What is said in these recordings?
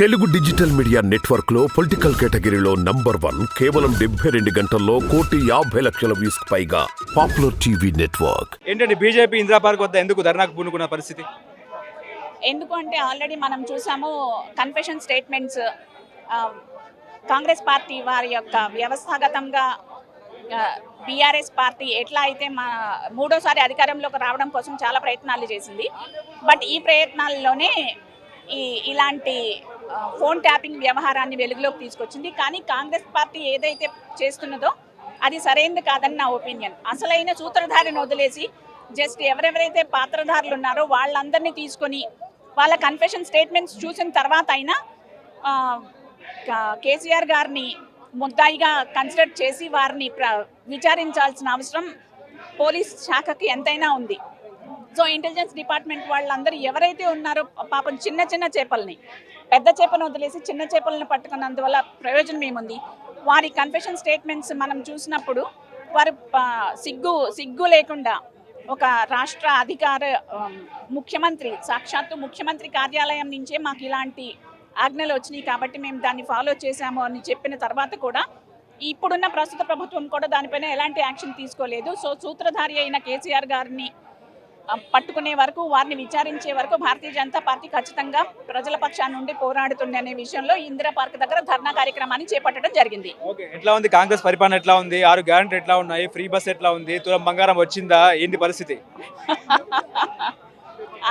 Telugu digital media నెట్వర్క్లో political కేటగిరీలో number one కేవలం డెబ్బై రెండు గంటల్లో కోటి యాభై లక్షల వ్యూస్ పైగా పాపులర్ టీవీ నెట్వర్క్. ఏంటంటే బీజేపీ ఇందిరా పార్క్ వద్ద ఎందుకు ధర్నాకు పూనుకున్న పరిస్థితి? ఎందుకు అంటే ఆల్రెడీ మనం చూసాము కన్ఫెషన్ స్టేట్మెంట్స్ కాంగ్రెస్ పార్టీ వారి యొక్క వ్యవస్థాగతంగా బీఆర్ఎస్ పార్టీ ఎట్లా అయితే మా మూడోసారి అధికారంలోకి రావడం కోసం చాలా ప్రయత్నాలు చేసింది. బట్ ఈ ప్రయత్నాల్లోనే ఈ ఇలాంటి ఫోన్ ట్యాపింగ్ వ్యవహారాన్ని వెలుగులోకి తీసుకొచ్చింది. కానీ కాంగ్రెస్ పార్టీ ఏదైతే చేస్తున్నదో అది సరైనది కాదని నా ఒపీనియన్. అసలైన సూత్రధారిని వదిలేసి జస్ట్ ఎవరెవరైతే పాత్రధారులు ఉన్నారో వాళ్ళందరినీ తీసుకొని వాళ్ళ కన్ఫెషన్ స్టేట్మెంట్స్ చూసిన తర్వాత అయినా కేసీఆర్ గారిని ముద్దాయిగా కన్సిడర్ చేసి వారిని ప్ర విచారించాల్సిన అవసరం పోలీస్ శాఖకి ఎంతైనా ఉంది. సో ఇంటెలిజెన్స్ డిపార్ట్మెంట్ వాళ్ళందరూ ఎవరైతే ఉన్నారో పాపం చిన్న చిన్న చేపల్ని పెద్ద చేపను వదిలేసి చిన్న చేపలను పట్టుకున్నందువల్ల ప్రయోజనం ఏముంది? వారి కన్ఫెషన్ స్టేట్మెంట్స్ మనం చూసినప్పుడు వారు సిగ్గు సిగ్గు లేకుండా ఒక రాష్ట్ర అధికార ముఖ్యమంత్రి సాక్షాత్తు ముఖ్యమంత్రి కార్యాలయం నుంచే మాకు ఇలాంటి ఆజ్ఞలు వచ్చినాయి కాబట్టి మేము దాన్ని ఫాలో చేశాము అని చెప్పిన తర్వాత కూడా ఇప్పుడున్న ప్రస్తుత ప్రభుత్వం కూడా దానిపైన ఎలాంటి యాక్షన్ తీసుకోలేదు. సో సూత్రధారి అయిన కేసీఆర్ గారిని పట్టుకునే వరకు వారిని విచారించే వరకు భారతీయ జనతా పార్టీ ఖచ్చితంగా ప్రజల పక్షాన్ని నుండి పోరాడుతుంది అనే విషయంలో ఇందిరా పార్క్ దగ్గర ధర్నా కార్యక్రమాన్ని చేపట్టడం జరిగింది. ఎట్లా ఉంది? కాంగ్రెస్ పరిపాలన ఎట్లా ఉంది? ఆరు గ్యారంటీ ఎట్లా ఉన్నాయి? ఫ్రీ బస్ ఎట్లా ఉంది? తులం బంగారం వచ్చిందా? ఏంటి పరిస్థితి?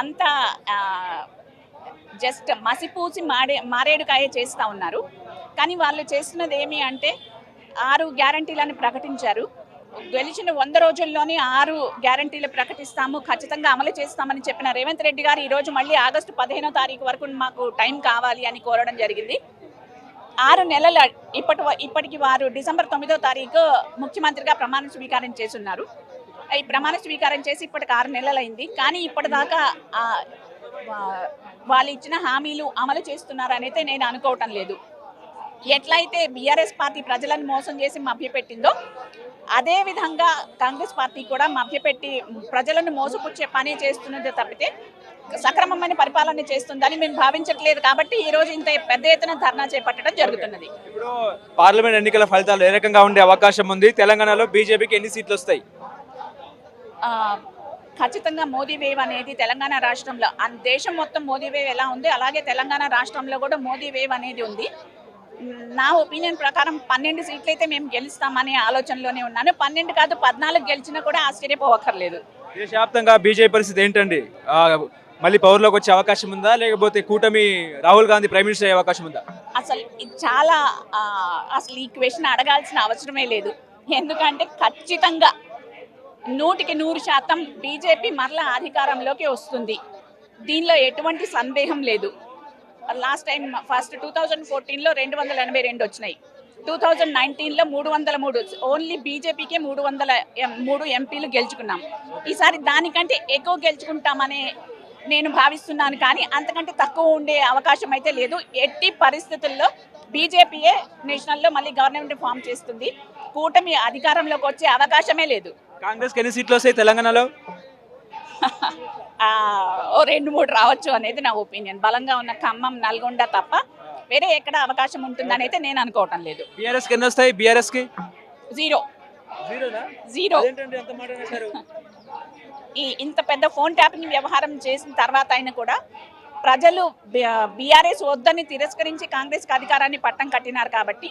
అంత జస్ట్ మసిపూసి మాడే మారేడుకాయ చేస్తూ ఉన్నారు. కానీ వాళ్ళు చేస్తున్నది ఏమి అంటే ఆరు గ్యారంటీలను ప్రకటించారు. గెలిచిన వంద రోజుల్లోనే ఆరు గ్యారంటీలు ప్రకటిస్తాము ఖచ్చితంగా అమలు చేస్తామని చెప్పిన రేవంత్ రెడ్డి గారు ఈరోజు మళ్ళీ ఆగస్టు పదిహేనో తారీఖు వరకు మాకు టైం కావాలి అని కోరడం జరిగింది. ఆరు నెలల ఇప్పటి వ- ఇప్పటికి వారు డిసెంబర్ తొమ్మిదో తారీఖు ముఖ్యమంత్రిగా ప్రమాణ స్వీకారం చేస్తున్నారు. ఈ ప్రమాణ స్వీకారం చేసి ఇప్పటికి ఆరు నెలలైంది. కానీ ఇప్పటిదాకా వాళ్ళు ఇచ్చిన హామీలు అమలు చేస్తున్నారనైతే నేను అనుకోవటం లేదు. ఎట్లయితే బీఆర్ఎస్ పార్టీ ప్రజలను మోసం చేసి మభ్యపెట్టిందో అదే విధంగా కాంగ్రెస్ పార్టీ కూడా మభ్యపెట్టి ప్రజలను మోసపుచ్చే పని చేస్తున్నది తప్పితే సక్రమమైన పరిపాలన చేస్తుందని మేము భావించట్లేదు కాబట్టి ఈ రోజు ఇంత పెద్ద ఎత్తున ధర్నా చేపట్టడం జరుగుతున్నది. ఇప్పుడు పార్లమెంట్ ఎన్నికల ఫలితాలు ఏ రకంగా ఉండే అవకాశం ఉంది? తెలంగాణలో బీజేపీకి ఎన్ని సీట్లు వస్తాయి? ఖచ్చితంగా మోదీ వేవ్ అనేది తెలంగాణ రాష్ట్రంలో దేశం మొత్తం మోదీ వేవ్ ఎలా ఉంది? అలాగే తెలంగాణ రాష్ట్రంలో కూడా మోదీ వేవ్ అనేది ఉంది. నా ఒపీనియన్ ప్రకారం పన్నెండు సీట్లు అయితే మేము గెలుస్తామనే ఆలోచనలోనే ఉన్నాను. పన్నెండు కాదు పద్నాలుగు గెలిచినా కూడా ఆశ్చర్యపోవక్కర్లేదు. దేశవ్యాప్తంగా బీజేపీ పరిస్థితి ఏంటండి? మళ్ళీ పవర్లోకి వచ్చే అవకాశం ఉందా? లేకపోతే కూటమి రాహుల్ గాంధీ ప్రైమ్ మినిస్టర్ అయ్యే అవకాశం ఉందా? అసలు ఇది చాలా అసలు ఈ క్వశ్చన్ అడగాల్సిన అవసరమే లేదు. ఎందుకంటే ఖచ్చితంగా నూటికి నూరు శాతం బీజేపీ మరలా అధికారంలోకి వస్తుంది. దీనిలో ఎటువంటి సందేహం లేదు. Last time first two thousand ఫోర్టీన్లో రెండు వందల ఎనభై రెండు వచ్చినాయి. టూ థౌజండ్ నైన్టీన్లో మూడు వందల మూడు. ఓన్లీ బీజేపీకే మూడు వందల ఎం- మూడు ఎంపీలు గెలుచుకున్నాం. ఈసారి దానికంటే ఎక్కువ గెలుచుకుంటామనే నేను భావిస్తున్నాను కానీ అంతకంటే తక్కువ ఉండే అవకాశం అయితే లేదు. ఎట్టి పరిస్థితుల్లో బీజేపీయే నేషనల్లో మళ్ళీ గవర్నమెంట్ ఫామ్ చేస్తుంది. కూటమి అధికారంలోకి వచ్చే అవకాశమే లేదు. కాంగ్రెస్ ఎన్ని సీట్లు వస్తాయి తెలంగాణలో? ఓ రెండు మూడు రావచ్చు అనేది నా ఒపీనియన్. బలంగా ఉన్న ఖమ్మం నల్గొండ తప్ప వేరే ఎక్కడ అవకాశం ఉంటుందని అయితే నేను అనుకోవటం లేదు. బీఆర్ఎస్కి ఎన్ని వస్తాయి? జీరో. జీరో? ఈ ఇంత పెద్ద ఫోన్ ట్యాపింగ్ వ్యవహారం చేసిన తర్వాత అయినా కూడా ప్రజలు బీఆర్ఎస్ వద్దని తిరస్కరించి కాంగ్రెస్కి అధికారాన్ని పట్టం కట్టినారు కాబట్టి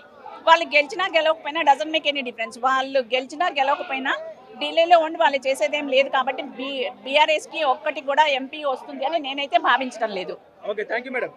వాళ్ళు గెలిచినా గెలవకపోయినా డజన్ మేక్ ఎనీ డిఫరెన్స్ వాళ్ళు గెలిచినా గెలవకపోయినా ఢిల్లీలో ఉండి వాళ్ళు చేసేదేం లేదు కాబట్టి బీ బీఆర్ఎస్కి ఒక్కటి కూడా ఎంపీ వస్తుంది అని నేనైతే భావించడం లేదు. Okay thank you madam.